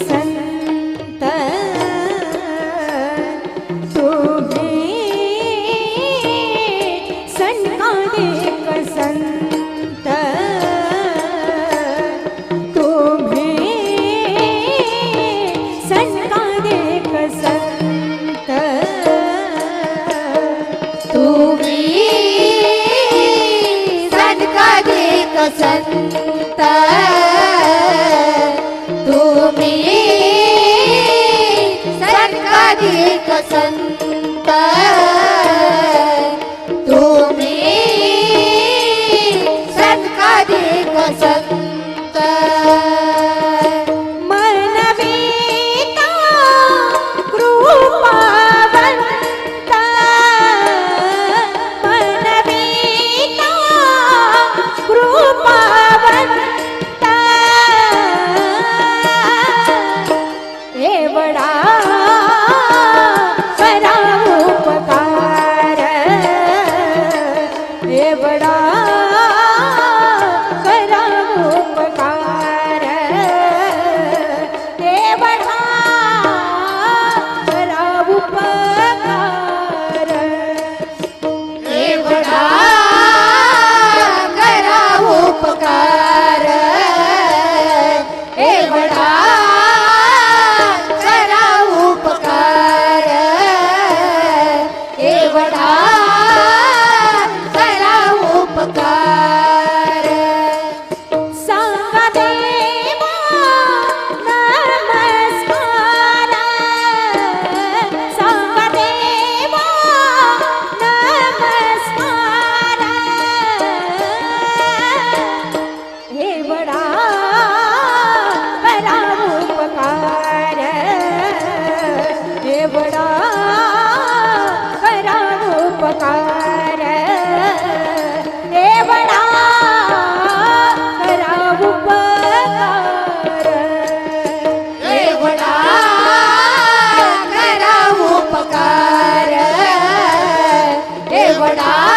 संत तुझे सन्मानिक संत तुझे सन्मानिक संत तुम्ही सन्मानिक संत बड़ा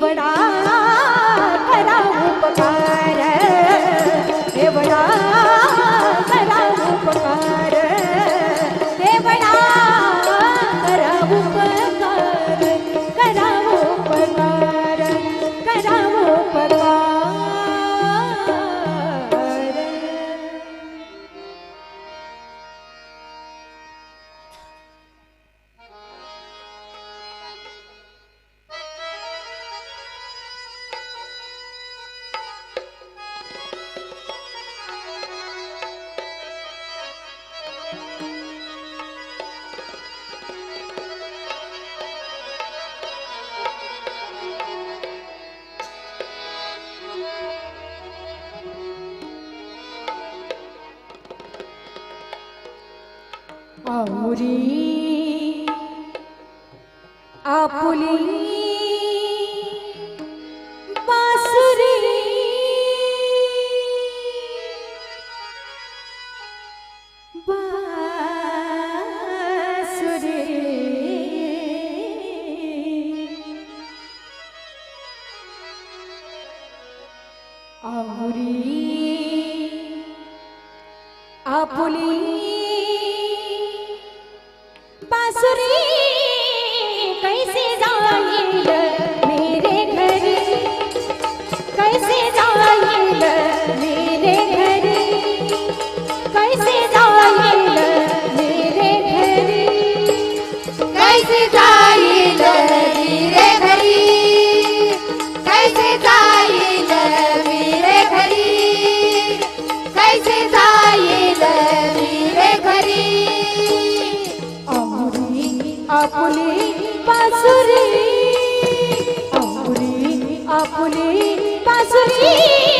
बडा Avuri আপুনি বাঁশুরি। আপুনি আপুনি বাঁশুরি।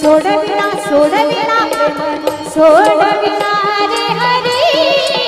सोडविना सोडविना प्रेम सोडविना रे हरी.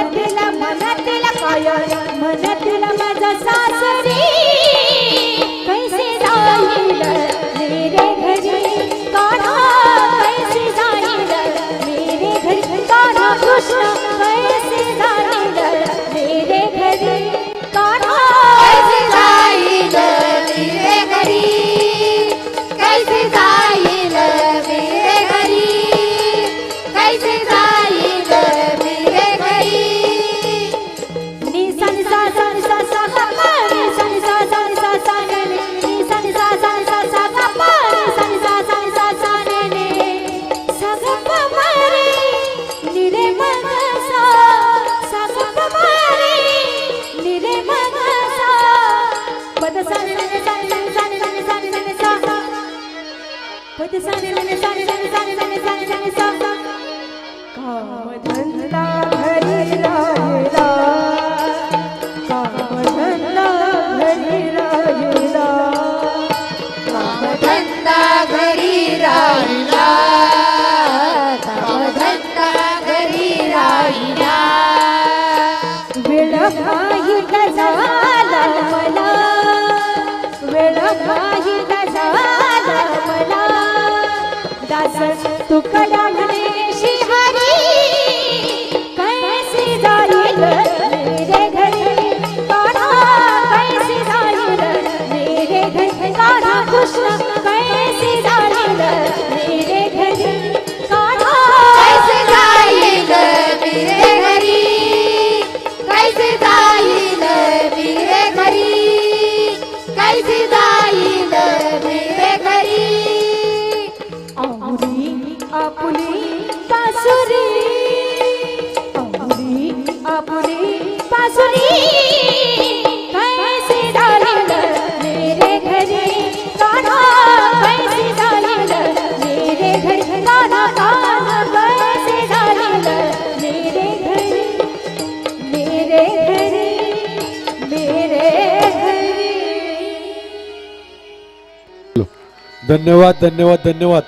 धन्यवाद धन्यवाद धन्यवाद.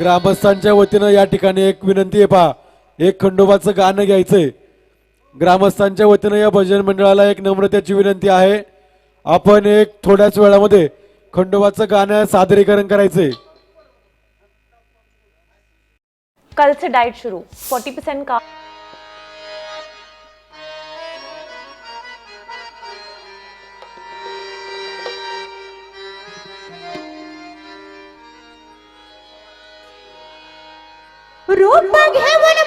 ग्रामस्थांच्या वतीनं या ठिकाणी एक विनंती आहे पहा. एक खंडोबाचं गाणं घ्यायचंय. ग्रामस्थांच्या वतीनं या भजन मंडळाला एक नम्रतेची विनंती आहे. आपण एक थोड्याच वेळामध्ये खंडोबाचं गाणं सादरीकरण करायचंय. कल से डाइट शुरू 40% का रूप घेऊन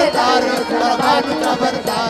खबरदार खबरदार